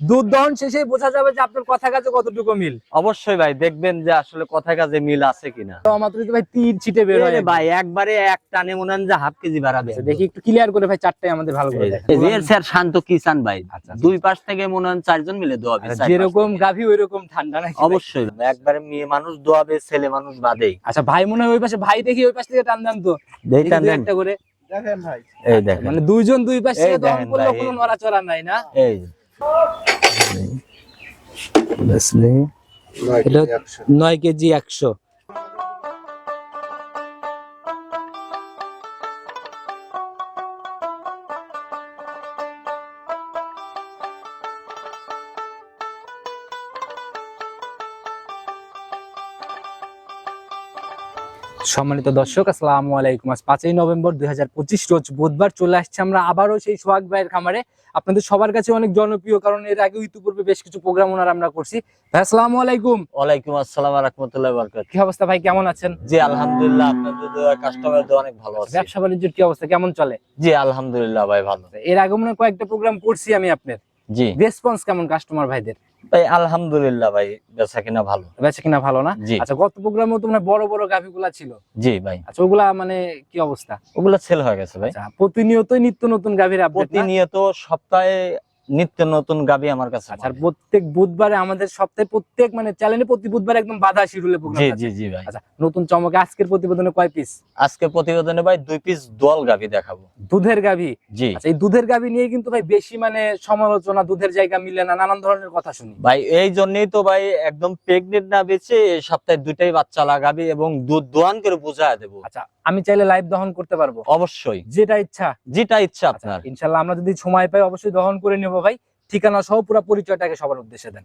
দুধ দহন শেষে বোঝা যাবে যে আপনার কথা কাছে কতটুকু মিল। অবশ্যই ভাই দেখবেন যে আসলে কথা কাজে মিল আছে কিনা। তো মাত্র তো ভাই তীর ছিটে বের হয় ভাই একবারে এক টানে মনে হয় যে হাফ কেজি বাড়াবে দেখি একটু ক্লিয়ার করে ভাই চারটায় আমাদের ভালো করে দেখেন। এর স্যার শান্ত কিষান ভাই? আচ্ছা। দুই পাশ থেকে মনে হয় চারজন মিলে দোয়াবে আচ্ছা, যেরকম। গাভী ওই রকম ঠান্ডা নাকি ভাই? অবশ্যই। একবারে মেয়ে মানুষ দোয়াবে ছেলে মানুষ বাদেই। আচ্ছা ভাই মনে হয় ওই পাশে ভাই দেখি ওই পাশ থেকে টান দেন তো। একটা করে। দেখেন ভাই। এই দেখেন। মানে দুইজন দুই পাশ থেকে দহন ভাই, কোনো নড়াচড়া নাই না? এই এটা নয় কেজি একশো। সম্মানিত দর্শক আসসালামু আলাইকুম। আজ পাঁচই নভেম্বর দুই হাজার পঁচিশ রোজ বুধবার চলে আসছে আমরা আবারও সেই সোহাগ ভাইয়ের খামারে। আপনাদের সবার কাছে অনেক জনপ্রিয় কারণ এর আগে ইতিপূর্বে বেশ কিছু প্রোগ্রাম ওনার আমরা করছি। ভাই আসসালামু আলাইকুম। ওয়ালাইকুম আসসালাম রাহমাতুল্লাহি ওয়া বারাকাতুহু। কি অবস্থা ভাই কেমন আছেন? জি আলহামদুলিল্লাহ আপনাদের দোয়া কাস্টমার দোয়া অনেক ভালো আছে। ব্যবসা বাণিজ্যের কি অবস্থা কেমন চলে? জি আলহামদুলিল্লাহ ভাই ভালো। এর আগে মনে কয়েকটা প্রোগ্রাম করছি আমি আপনার। জি। রেসপন্স কেমন কাস্টমার ভাইদের? ভাই আলহামদুলিল্লাহ ভাই বেচা কিনা ভালো। বেচা কিনা ভালো না? জি। আচ্ছা গত প্রোগ্রামে তো মানে বড় বড় গাভিগুলা ছিল। জি ভাই। আচ্ছা ওগুলা মানে কি অবস্থা? ওগুলা সেল হয়ে গেছে ভাই। আচ্ছা প্রতিনিয়তই নিত্য নতুন গাভির আপডেট প্রতিনিয়ত সপ্তাহে নিত্য নতুন গাবি আমার কাছে আচ্ছা প্রত্যেক বুধবারে আমাদের সপ্তাহে প্রত্যেক মানে চ্যানেলে প্রতি বুধবার একদম বাধা শিরুলে জি জি জি ভাই। আচ্ছা নতুন চমকে আজকের প্রতিবেদনে কয় পিস আজকে প্রতিবেদনে ভাই দুই পিস দোয়াল গাবি দেখাবো। দুধের গাভি জি। আচ্ছা এই দুধের গাভি নিয়ে কিন্তু ভাই বেশি মানে সমালোচনা দুধের জায়গা মিলে না নানান ধরনের কথা শুনি। ভাই এই জন্যই তো ভাই একদম প্রেগনেন্ট না বেঁচে এই সপ্তাহে দুইটাই বাচ্চা লাগাবি এবং দুধ দোয়ান করে বুঝায় দেবো। আচ্ছা আমি চাইলে লাইভ দহন করতে পারব? অবশ্যই। যেটা ইচ্ছা। যেটা ইচ্ছা আচ্ছা, আপনার। ইনশাল্লাহ আমরা যদি সময় পাই অবশ্যই দহন করে নেব ভাই। ঠিকানা সহ পুরো পরিচয়টাকে সবার উদ্দেশ্যে দেন।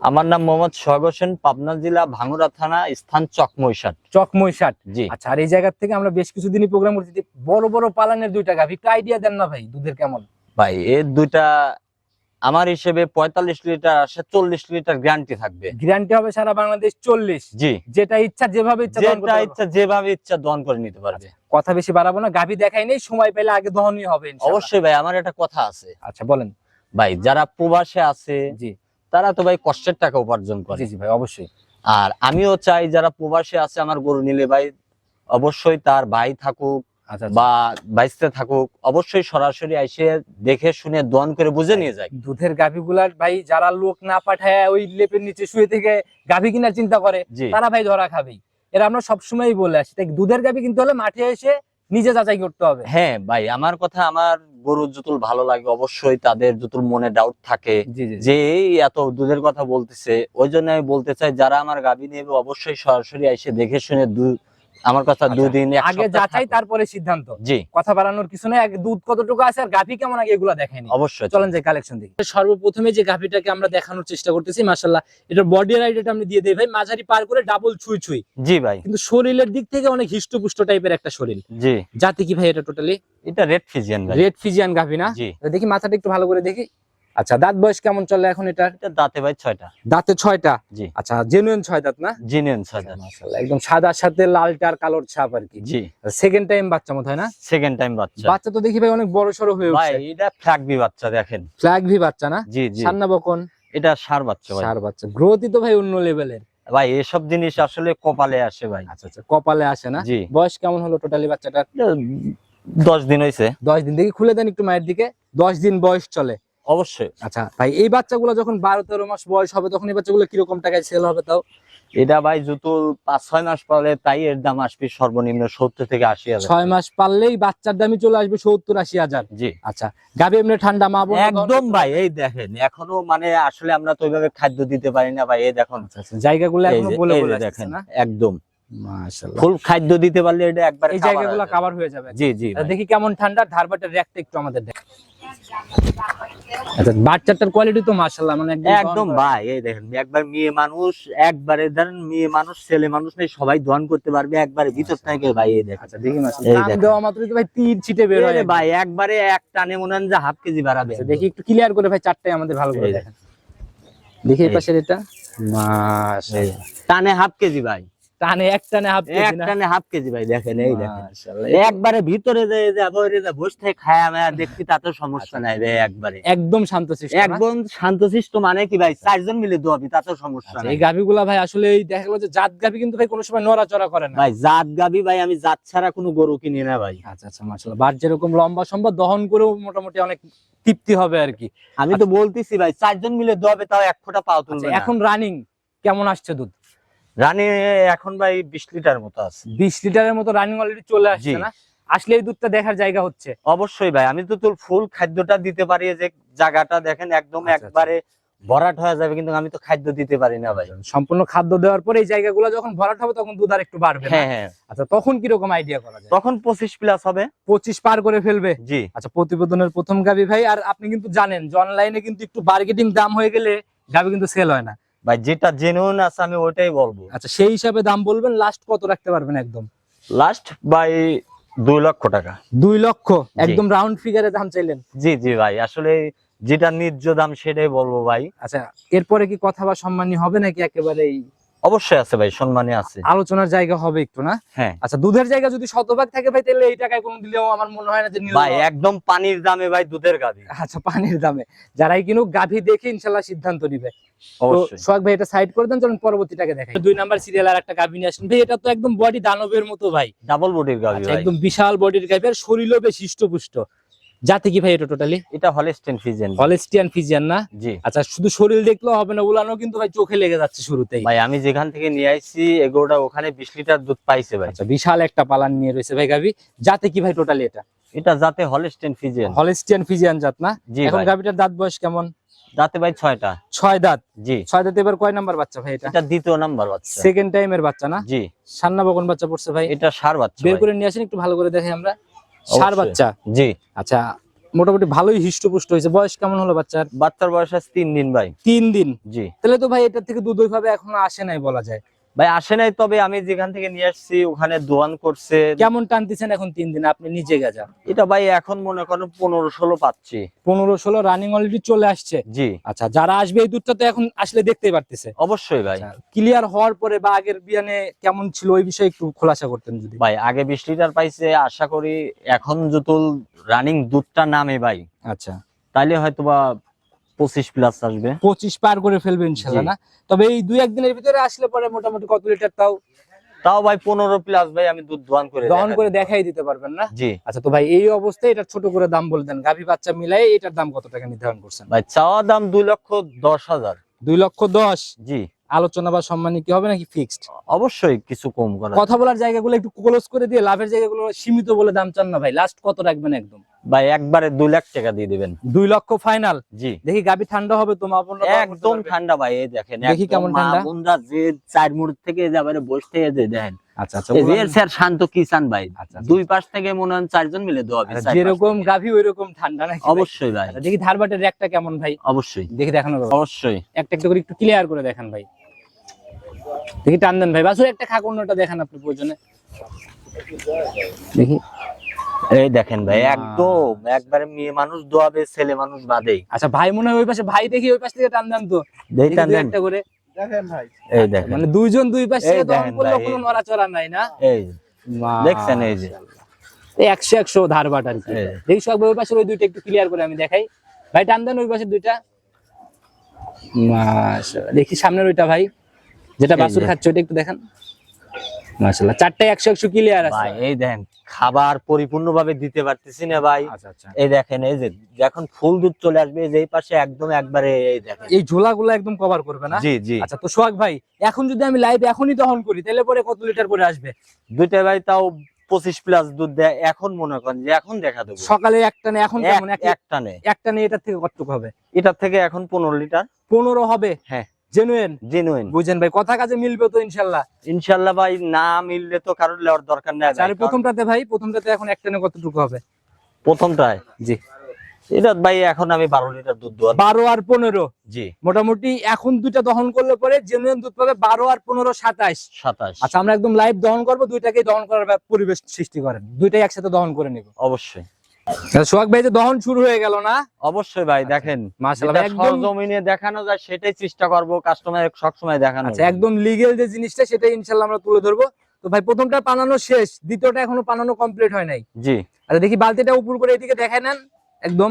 আমার নাম মোহাম্মদ সোহাগ হোসেন পাবনা জেলা ভাঙ্গুরা থানা স্থান চকমৈশাট। চকমই ষাট জি। আচ্ছা আর এই জায়গা থেকে আমরা বেশ কিছুদিনই প্রোগ্রাম করছি বড় বড় পালানের দুইটা গাভি একটু আইডিয়া দেন না ভাই দুধের কেমন? ভাই এর দুইটা আমার হিসেবে পঁয়তাল্লিশ লিটার আসে চল্লিশ লিটার গ্যারান্টি থাকবে। গ্যারান্টি হবে সারা বাংলাদেশ চল্লিশ। জি। যেটা ইচ্ছা যেভাবে ইচ্ছা যেটা ইচ্ছা যেভাবে ইচ্ছা দহন করে নিতে পারবে। কথা বেশি বাড়াবো না। গাভি দেখাই নেই সময় পেলে আগে দহনই হবে অবশ্যই ভাই আমার একটা কথা আছে। আচ্ছা বলেন। ভাই যারা প্রবাসে আছে জি। তারা তো ভাই কষ্টের টাকা উপার্জন করে। জি ভাই অবশ্যই। আর আমিও চাই যারা প্রবাসে আছে আমার গরু নিলে ভাই অবশ্যই তার ভাই থাকুক আচ্ছা বা বাইসতে থাকুক অবশ্যই সরাসরি এসে দেখে শুনে দোয়ান করে বুঝে নিয়ে যায়। দুধের গাভিগুলার ভাই যারা লোক না পাঠায় ওই লেপের নিচে শুয়ে থেকে গাভি কিনার চিন্তা করে তারা ভাই ধরা খাবেই। এরা আমরা সবসময়ই বলে আসি তাই দুধের গাভি কিন্তু হলে মাঠে এসে নিজে যাচাই করতে হবে। হ্যাঁ ভাই আমার কথা আমার গরুর জুতুল ভালো লাগে অবশ্যই তাদের জুতুল মনে ডাউট থাকে যে এই এত দুধের কথা বলতেছে ওই জন্য আমি বলতে চাই যারা আমার গাভী নেবে অবশ্যই সরাসরি এসে দেখে শুনে দু- আমার কথা আচ্ছা, দুদিন আগে যাচাই তারপরে সিদ্ধান্ত। জি। কথা বাড়ানোর কিছু নেই দুধ কতটুকু আছে আর গাভি কেমন আগে এগুলো দেখেনি। অবশ্যই। চলেন যে কালেকশন দেখি। সর্বপ্রথমে যে গাভিটাকে আমরা দেখানোর চেষ্টা করতেছি মাশাল্লাহ এটার বডি রাইডটা আমি দিয়ে দেই ভাই মাঝারি পার করে ডাবল ছুঁই ছুঁই। জি ভাই। কিন্তু শরীরের দিক থেকে অনেক হিষ্টপুষ্ট টাইপের একটা শরীর। জি। জাতি কি ভাই এটা টোটালি এটা রেড ফিজিয়ান ভাই। রেড ফিজিয়ান গাভি না? জি। দেখি মাথাটা একটু ভালো করে দেখি। আচ্ছা দাঁত বয়স কেমন চলে এখন এটা দাঁতে ভাই ছয়টা। দাঁতে ছয়টা? জি। আচ্ছা জেনুইন ছয় দাঁত না? জিনিয়ন ছয়টা মাশাআল্লাহ, একদম সাদার সাথে লালটার কালোর ছাপ আর কি। জি। সেকেন্ড টাইম বাচ্চা মত হয় না? সেকেন্ড টাইম বাচ্চা। বাচ্চা তো দেখি ভাই অনেক বড় সড়ো হয়ে ভাই উঠছে। এটা ফ্ল্যাগবি বাচ্চা দেখেন। ফ্ল্যাগ ভি বাচ্চা না? জি জি। সান্না বকন? এটা সার বাচ্চা ভাই। সার বাচ্চা। গ্রোথই তো ভাই অন্য লেভেলের ভাই এসব জিনিস আসলে কপালে আসে ভাই। আচ্ছা আচ্ছা কপালে আসে না? জি। বয়স কেমন হলো টোটালি বাচ্চাটার? এটা দশ দিন হয়েছে দশ দিন। দেখি খুলে দেন একটু মায়ের দিকে। দশ দিন বয়স চলে। অবশ্যই। আচ্ছা ভাই এই বাচ্চাগুলো যখন বারো তেরো মাস বয়স হবে তখন এই বাচ্চাগুলো কীরকম টাকায় সেল হবে তাও? এটা ভাই জুতুল পাঁচ ছয় মাস পরে তাই এর দাম আসবে সর্বনিম্ন সত্তর থেকে আশি হাজার ছয় মাস পারলেই বাচ্চার দামই চলে আসবে সত্তর আশি হাজার। জি। আচ্ছা গাবি এমনি ঠান্ডা মা একদম ভাই এই দেখেন এখনও মানে আসলে আমরা তো ওইভাবে খাদ্য দিতে পারি না ভাই এই দেখুন। আচ্ছা, আচ্ছা, জায়গাগুলো বলে দেখেন একদম। ফুল খাদ্য দিতে পারলে এটা একবার এই জায়গাগুলো কভার হয়ে যাবে। জি জি দেখি কেমন ঠান্ডা ধারবাটের র্যাকটা একটু আমাদের দেখ। আচ্ছা বাচ্চাটার কোয়ালিটি তো মাশাআল্লাহ মানে একদম ভাই এই দেখেন একবার মেয়ে মানুষ একবারে ধরেন মেয়ে মানুষ ছেলে মানুষ নেই সবাই দোয়ান করতে পারবে একবারে ভিতর থেকে ভাই এই দেখেন। আচ্ছা দেখি মাশাআল্লাহ। নাম দেওয়া মাত্রই তো ভাই তীর ছিটে বের হয় ভাই একবারে এক টানে মনে হয় যে হাফ কেজি বাড়াবে। আচ্ছা, দেখি একটু ক্লিয়ার করে ভাই চারটায় আমাদের ভালো করে দেখেন। দেখি এই। পাশের এটা। মাশাআল্লাহ। টানে হাফ কেজি ভাই। টানে এক টানে হাফ কেজি এক টানে হাফ কেজি ভাই দেখেন এই দেখেন। একবারে ভিতরে যে যাব বসে থেকে খায়া মায়া দেখছি তাতে সমস্যা নাই ভাই একবারে। একদম শান্ত শিষ্ট না? একদম শান্তশিষ্ট মানে কি ভাই চারজন মিলে দোয়াবি তাতে সমস্যা আচ্ছা, নাই। এই ভাই আসলে এই দেখা গেলো যে জাত গাভি কিন্তু ভাই কোনো সময় নড়াচড়া করে না। ভাই জাত গাবি ভাই আমি জাত ছাড়া কোনো গরু কিনি না ভাই। আচ্ছা আচ্ছা মাশাআল্লাহ বার যেরকম লম্বা সম্ভব দহন করেও মোটামুটি অনেক তৃপ্তি হবে আর কি। আমি তো বলতেছি ভাই চারজন মিলে দোয়াবে তাও এক ফোঁটা পাও আচ্ছা, তুলবে। এখন রানিং কেমন আসছে দুধ? রানী এখন ভাই বিশ লিটার মতো আছে। বিশ লিটারের মতো রানিং অলরেডি চলে আসছে না? আসলে এই দুধটা দেখার জায়গা হচ্ছে। অবশ্যই ভাই আমি তো তোর ফুল খাদ্যটা দিতে পারি যে জায়গাটা দেখেন একদম আচ্ছা, আচ্ছা। একবারে ভরাট হয়ে যাবে কিন্তু আমি তো খাদ্য দিতে পারি না ভাই। সম্পূর্ণ খাদ্য দেওয়ার পরে এই জায়গাগুলো যখন ভরাট হবে তখন দুধ আর একটু বাড়বে হ্যাঁ হ্যাঁ। আচ্ছা তখন কীরকম আইডিয়া করা যায়? তখন পঁচিশ প্লাস হবে। পঁচিশ পার করে ফেলবে? জি। আচ্ছা প্রতিবেদনের প্রথম গাবি ভাই আর আপনি কিন্তু জানেন যে অনলাইনে কিন্তু একটু বার্গেটিং দাম হয়ে গেলে গাবি কিন্তু সেল হয় না। ভাই যেটা জেনুইন আছে আমি ওইটাই বলব। আচ্ছা সেই হিসাবে দাম বলবেন লাস্ট কত রাখতে পারবেন একদম? লাস্ট বাই দুই লক্ষ টাকা। দুই লক্ষ? একদম রাউন্ড ফিগারে দাম চাইলেন? জি জি ভাই আসলে যেটা ন্যায্য দাম সেটাই বলব ভাই। আচ্ছা এরপরে কি কথা বা সম্মানী হবে নাকি একেবারেই অবশ্যই আছে ভাই সম্মানে আছে। আলোচনার জায়গা হবে একটু না? হ্যাঁ। আচ্ছা দুধের জায়গা যদি শতভাগ থাকে ভাই তাহলে এই টাকায় কোনো দিলেও আমার মনে হয় না যে ভাই একদম পানির দামে ভাই দুধের গাভী। আচ্ছা পানির দামে। যারাই কিনুক গাভী দেখে ইনশাল্লাহ সিদ্ধান্ত নিবে। সোহাগ ভাই এটা সাইড করে দেন চলুন পরবর্তীটাকে দেখাই। দুই নাম্বার সিরিয়াল আর একটা গাভী নিয়ে আসেন। ভাই এটা তো একদম বডি দানবের মতো ভাই। ডাবল বডির গাভি আচ্ছা একদম বিশাল বডির গাভী আর শরীরও বেশ হৃষ্টপুষ্ট। জাতি কি ভাই এটা টোটালি এটা হলেস্টেন ফিজিয়ান হলেস্টিয়ান ফিজিয়ান না? জি। আচ্ছা শুধু শরীর দেখলেও হবে না উলানো কিন্তু ভাই চোখে লেগে যাচ্ছে শুরুতেই। ভাই আমি যেখান থেকে নিয়ে আইছি এগোটা ওখানে বিশ লিটার দুধ পাইছে ভাই। আচ্ছা বিশাল একটা পালান নিয়ে রয়েছে ভাই গাভী। জাতে কি ভাই টোটালি এটা? এটা যাতে হলেস্টেন ফিজেন হলেস্টিয়ান ফিজিয়ান জাত না? এখন ভাই। গাভীটার দাঁত বয়স কেমন? যাতে ভাই ছয়টা। ছয় দাঁত? জি। ছয় দাঁত এবার কয় নাম্বার বাচ্চা ভাই এটা? এটা দ্বিতীয় নাম্বার বাচ্চা। সেকেন্ড টাইমের বাচ্চা না? জি। সান্না বকন বাচ্চা পড়ছে ভাই। এটা সার বাচ্চা বের করে নিয়ে আসেন একটু ভালো করে দেখে আমরা। সার বাচ্চা? জি। আচ্ছা মোটামুটি ভালোই হৃষ্টপুষ্ট হয়েছে। বয়স কেমন হলো বাচ্চার? বাচ্চার বয়স আছে তিন দিন ভাই। তিন দিন? জি। তাহলে তো ভাই এটা থেকে দুধ ওইভাবে এখনও আসে নাই বলা যায়। ভাই আসে নাই তবে আমি যেখান থেকে নিয়ে আসছি ওখানে দোয়ান করছে। কেমন টানতেছেন এখন তিন দিন? আপনি নিজে গেজা। এটা ভাই এখন মনে করেন পনেরো ষোলো পাচ্ছি। পনেরো ষোলো রানিং অলরেডি চলে আসছে। জি। আচ্ছা যারা আসবে এই দুধটা তো এখন আসলে দেখতেই পারতেছে। অবশ্যই ভাই। ক্লিয়ার হওয়ার পরে বা আগের বিয়ানে কেমন ছিল ওই বিষয়ে একটু খোলাসা করতেন যদি। ভাই আগে বিশ লিটার পাইছে আশা করি এখন যতুল রানিং দুধটা নামে ভাই আচ্ছা। তাইলে হয়তো বা পঁচিশ প্লাস আসবে। পঁচিশ পার করে ফেলবে ইনশাল্লাহ না? তবে এই দুই একদিনের ভিতরে আসলে পরে মোটামুটি কত লিটার তাও? তাও ভাই পনেরো প্লাস ভাই আমি দুধ দোয়ান করে দহন করে দেখাই দিতে পারবেন না? জি। আচ্ছা তো ভাই এই অবস্থায় এটা ছোট করে দাম বলে দেন। গাভী বাচ্চা মিলাই এটার দাম কত টাকা নির্ধারণ করছেন? ভাই চাওয়া দাম দুই লক্ষ দশ হাজার। দুই লক্ষ দশ? জি। আলোচনা বা সম্মানী কি হবে নাকি ফিক্সড অবশ্যই কিছু কম করা কথা বলার জায়গাগুলো একটু ক্লোজ করে দিয়ে লাভের জায়গাগুলো সীমিত বলে দাম চান না ভাই। লাস্ট কত রাখবেন একদম? ভাই একবারে দুই লাখ টাকা দিয়ে দিবেন। দুই লক্ষ ফাইনাল জি। দেখি গাভী ঠান্ডা হবে তো একদম ঠান্ডা ভাই এই দেখেন দেখি কেমন মা ঠান্ডা? বোনরা যে চার মুড় থেকে যাবে বসে থেকে যে দেখেন। আচ্ছা আচ্ছা এর স্যার শান্ত কিষান ভাই? আচ্ছা, আচ্ছা। দুই পাশ থেকে মনে হয় চারজন মিলে দোয়াবে আচ্ছা, যেরকম। গাভী ওই ঠান্ডা নাকি অবশ্যই ভাই। দেখি ধারবাটের র্যাকটা কেমন ভাই? অবশ্যই। দেখি দেখানো অবশ্যই। একটা একটা করে একটু ক্লিয়ার করে দেখান ভাই। দেখি টান দেন ভাই। বাসুর একটা খাক অন্যটা দেখান আপনি প্রয়োজনে। দেখি। এই দেখেন ভাই একদম একবারে মেয়ে মানুষ দোয়াবে ছেলে মানুষ বাদে আচ্ছা ভাই মনে হয় ওই পাশে ভাই দেখি ওই পাশ থেকে টান দেন তো। দেখি দুই নেন একটা করে। এই দেখেন। মানে দুইজন দুই পাশ দহন দেখেন করলেও কোনো নড়াচড়া নাই না? এই দেখছেন এই যে। এই একশো একশো আর কি। এই। দেখি সব ওই পাশের ওই দুইটা একটু ক্লিয়ার করে আমি দেখাই। ভাই টান দেন ওই পাশের দুইটা। দেখি সামনের ওইটা ভাই। যেটা বাসুর। খাচ্ছে ওইটা একটু দেখান। মাশাআল্লাহ চারটায় একশো একশো ক্লিয়ার আছে। ভাই এই দেখেন খাবার পরিপূর্ণ ভাবে দিতে পারতেছি না ভাই। আচ্ছা আচ্ছা। এই দেখেন এই যে যখন ফুল দুধ চলে আসবে এই যে পাশে একদম একবারে এই দেখেন। এই ঝোলাগুলো একদম কভার করবে না? জি জি। আচ্ছা তো সোহাগ ভাই এখন যদি আমি লাইভ এখনই দহন করি তাহলে পরে কত লিটার করে আসবে? দুইটা ভাই তাও পঁচিশ প্লাস দুধ দেয়। এখন মনে করেন যে এখন দেখা দেবো। সকালে একটা না এখন কেমন? এক- এক- একটা নেই। এটার থেকে কতটুকু হবে? এটার থেকে এখন পনেরো লিটার পনেরো হবে? হ্যাঁ। জেনুইন বুঝেন ভাই কথা কাজে মিলবে তো ইনশাল্লাহ। ইনশাল্লাহ ভাই না মিললে তো কারোর লেওয়ার দরকার নেই প্রথমটাতে ভাই প্রথমটাতে এখন কতটুকু হবে? প্রথমটায়? জি। এটা ভাই এখন আমি বারো লিটার দুধ বারো আর পনেরো। জি। মোটামুটি এখন দুইটা দহন করলে পরে জেনুইন দুধ পাবে বারো আর পনেরো সাতাইশ। সাতাশ আচ্ছা আমরা একদম লাইভ দহন করব দুইটাকে দহন করার পরিবেশ সৃষ্টি করেন। দুইটাই একসাথে দহন করে নিব। অবশ্যই। সোহাগ ভাই যে দহন শুরু হয়ে গেল না? অবশ্যই ভাই দেখেন ভাই, একদম সরজমিনে দেখানো যায় সেটাই চেষ্টা করব কাস্টমার সবসময় দেখানো আচ্ছা একদম লিগেল যে জিনিসটা সেটাই ইনশাল্লাহ আমরা তুলে ধরবো। তো ভাই প্রথমটা পানানো শেষ দ্বিতীয়টা এখনও পানানো কমপ্লিট হয় নাই। জি। আচ্ছা দেখি বালতিটা উপর করে এদিকে দেখায় নেন। একদম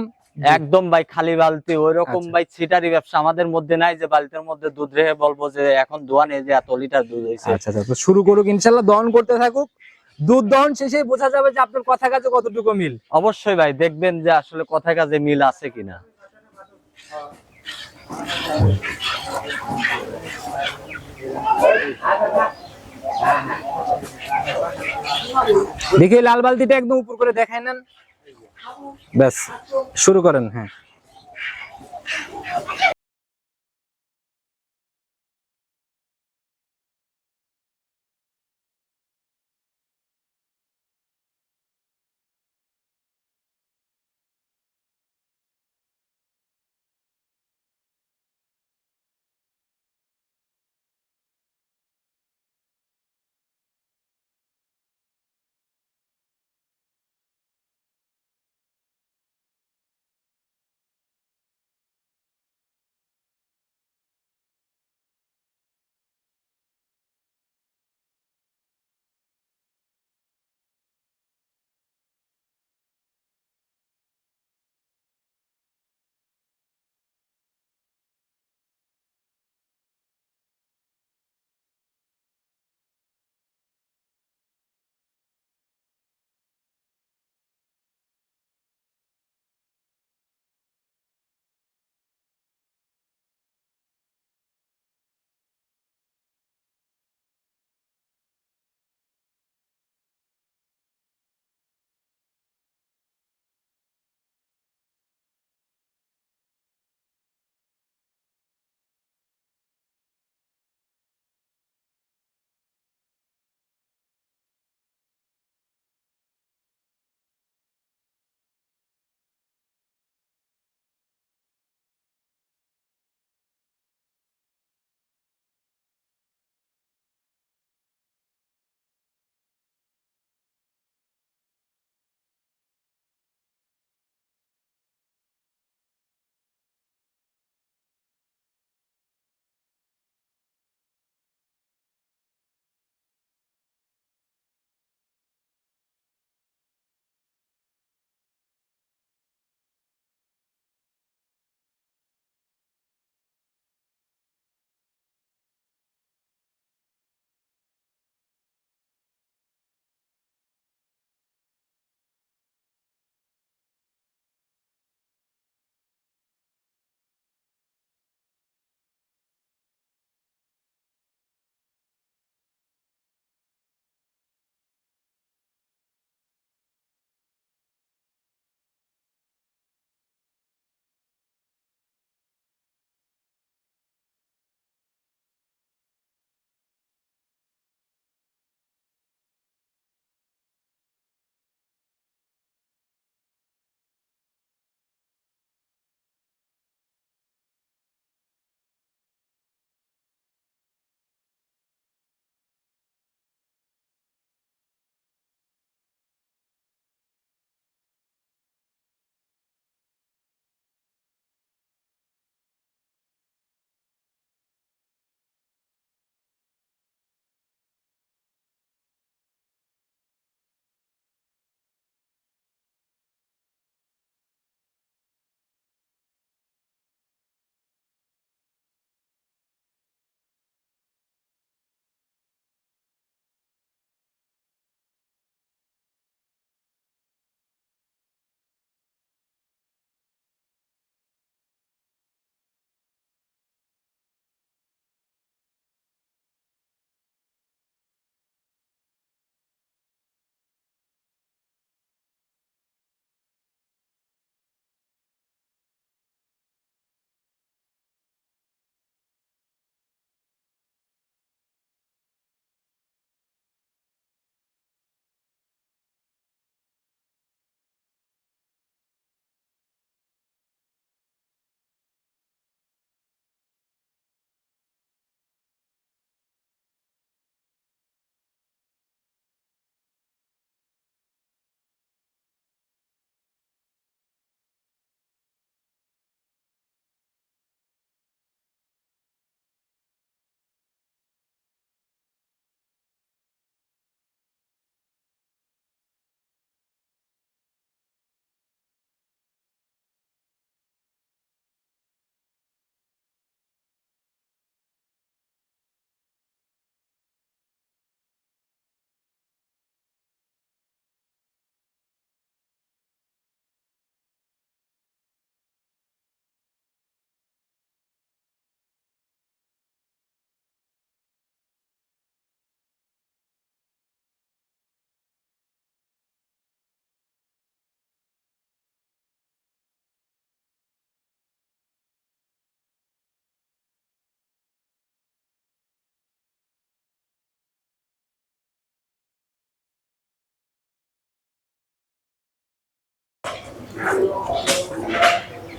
একদম ভাই খালি বালতি ওই রকম আচ্ছা। ভাই ছিটারি ব্যবসা। আমাদের মধ্যে নাই যে বালতির মধ্যে দুধ রেখে বলব যে এখন দোয়ানে যে এত লিটার দুধ হয়েছে আচ্ছা আচ্ছা শুরু করুক ইনশাল্লাহ দহন করতে থাকুক। দুধ দহন শেষে বোঝা যাবে যে আপনার কথা কাজে কতটুকু মিল। অবশ্যই ভাই দেখবেন যে আসলে কথা কাজে মিল আছে কিনা। দেখি লাল বালতিটা একদম উপর করে দেখায় নেন। ব্যাস শুরু করেন হ্যাঁ।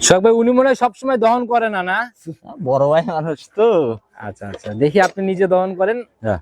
সোহাগ ভাই উনি মনে হয় সবসময় দহন করে না না? বড় ভাই মানুষ তো। আচ্ছা আচ্ছা দেখি আপনি নিজে দহন করেন। হ্যাঁ।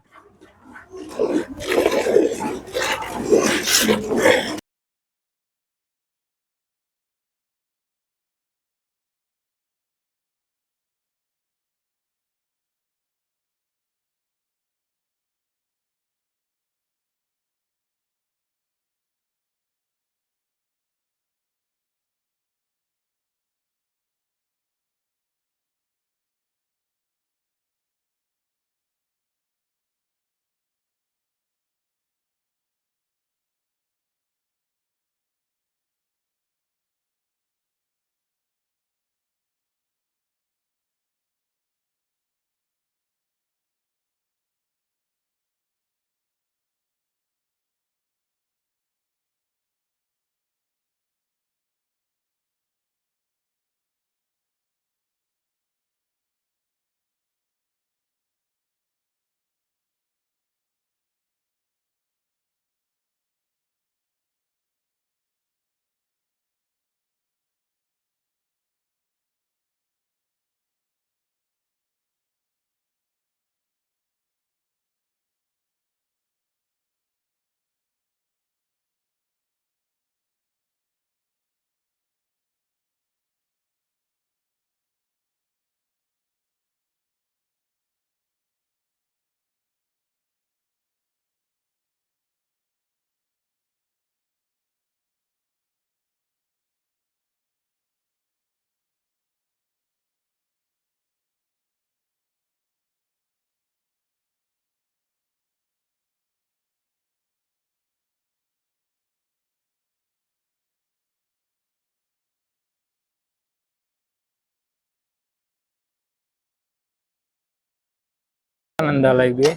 আনন্দ লাগবে।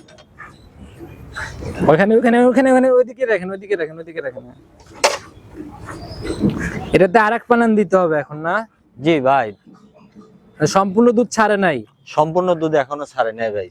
ওখানে ওখানে ওখানে ওখানে ওইদিকে রাখেন ওইদিকে রাখেন ওইদিকে রাখেন। এটাতে আর এক পানান দিতে হবে এখন না? জি ভাই। সম্পূর্ণ দুধ ছাড়ে নাই? সম্পূর্ণ দুধ এখনও ছাড়ে নাই ভাই।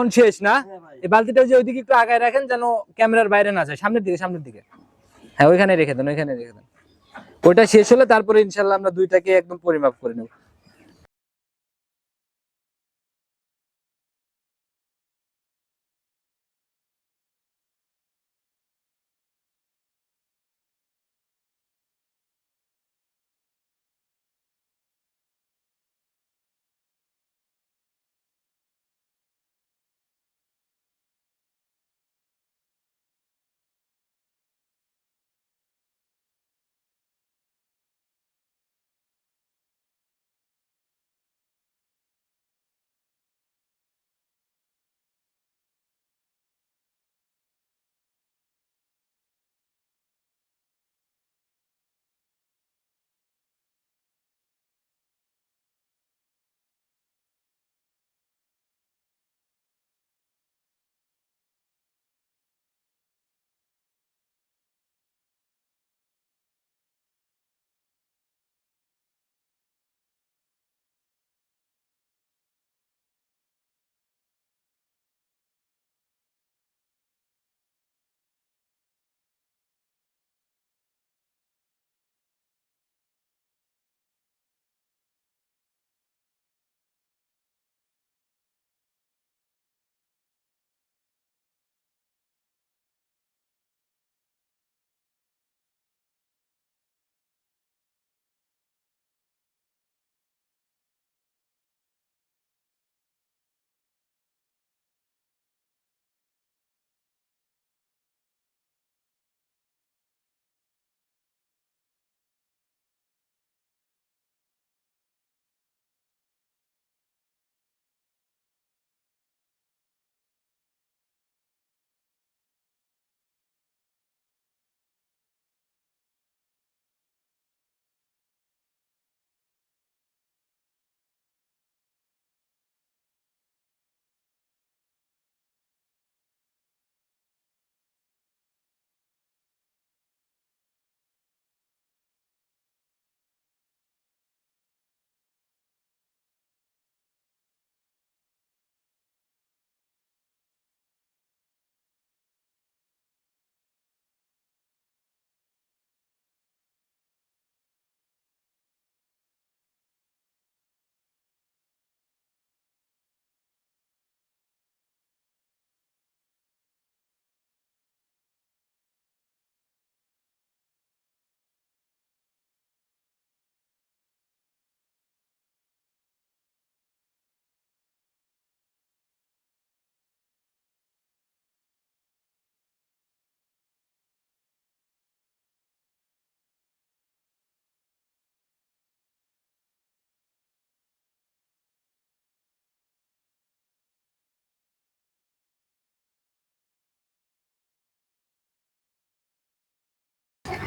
এখন শেষ না? এই বালতিটা যে ওইদিকে একটু আগায় রাখেন যেন ক্যামেরার বাইরে না যায়। সামনের দিকে সামনের দিকে। হ্যাঁ ওইখানে রেখে দেন ওইখানে রেখে দেন। ওইটা শেষ হলে তারপরে ইনশাল্লাহ আমরা দুইটাকে একদম পরিমাপ করে নেব।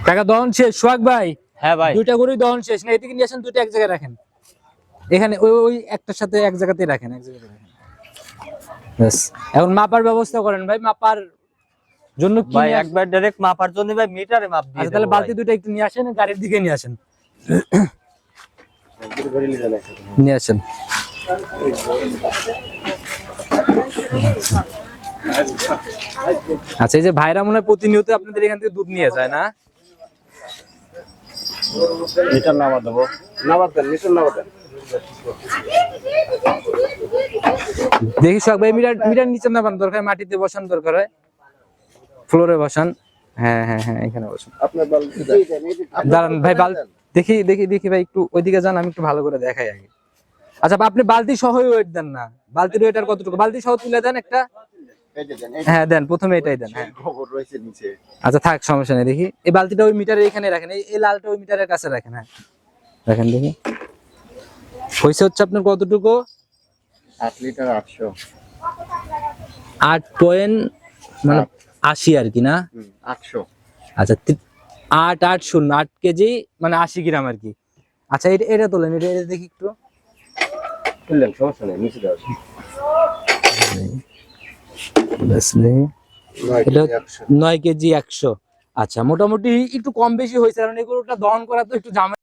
টাকা দহন শেষ। সোহাগ ভাই হ্যাঁ ভাই। দুইটা গরুই দহন শেষ। না এদিকে নিয়ে আসেন দুইটা এক জায়গায় রাখেন। এখানে ওই ওই একটার সাথে এক জায়গাতেই রাখেন এক জায়গাতে রাখেন। এখন মাপার ব্যবস্থা করেন ভাই মাপার জন্য কি ভাই একবার ডাইরেক্ট মাপার জন্য ভাই মিটারে মাপ দিয়ে আচ্ছা তাহলে বালতি। দুটো একটু নিয়ে আসেন গাড়ির দিকে নিয়ে আসেন। নিয়ে আসেন। আচ্ছা এই যে ভাইরা মনে হয় প্রতিনিয়ত আপনাদের এখান থেকে দুধ নিয়ে যায় না? মিটার নামা দেবো। দেন মিটার নামা দেন। দেখি সোহাগ ভাই মিটার মিটার নিচে নামান দরকার মাটিতে বসান দরকার হয়। ফ্লোরে বসান। হ্যাঁ হ্যাঁ হ্যাঁ এখানে বসান। দাঁড়ান ভাই বাল দেখি দেখি দেখি ভাই একটু ওইদিকে যান আমি একটু ভালো করে দেখাই আগে। আচ্ছা আপনি বালতি সহ ওয়েট দেন না। বালতির ওয়েটার কতটুকু? বালতি সহ তুলে দেন একটা। হ্যাঁ দেন প্রথমে এটাই দেন হ্যাঁ। রয়েছে নিচে। আচ্ছা থাক সমস্যা নেই দেখি। এই বালতিটা ওই মিটারের এখানে রাখেন এই লালটা ওই মিটারের কাছে রাখেন হ্যাঁ। রাখেন দেখি। হয়েছে হচ্ছে আপনার কতটুকু? আট লিটার আটশো। আট পয়েন্ট মানে আশি আর কি না? আটশো। আচ্ছা আট আট শূন্য আট কেজি মানে আশি গ্রাম আর কি। আচ্ছা এটা এটা তোলেন এটা এটা দেখি একটু। সমস্যা নেই নিচে দেওয়া ব্যাস দেখি। নয় এটা নয় কেজি একশো। আচ্ছা মোটামুটি একটু কম বেশি হয়েছে কারণ এগুলোটা দহন করা তো একটু ঝামেলা।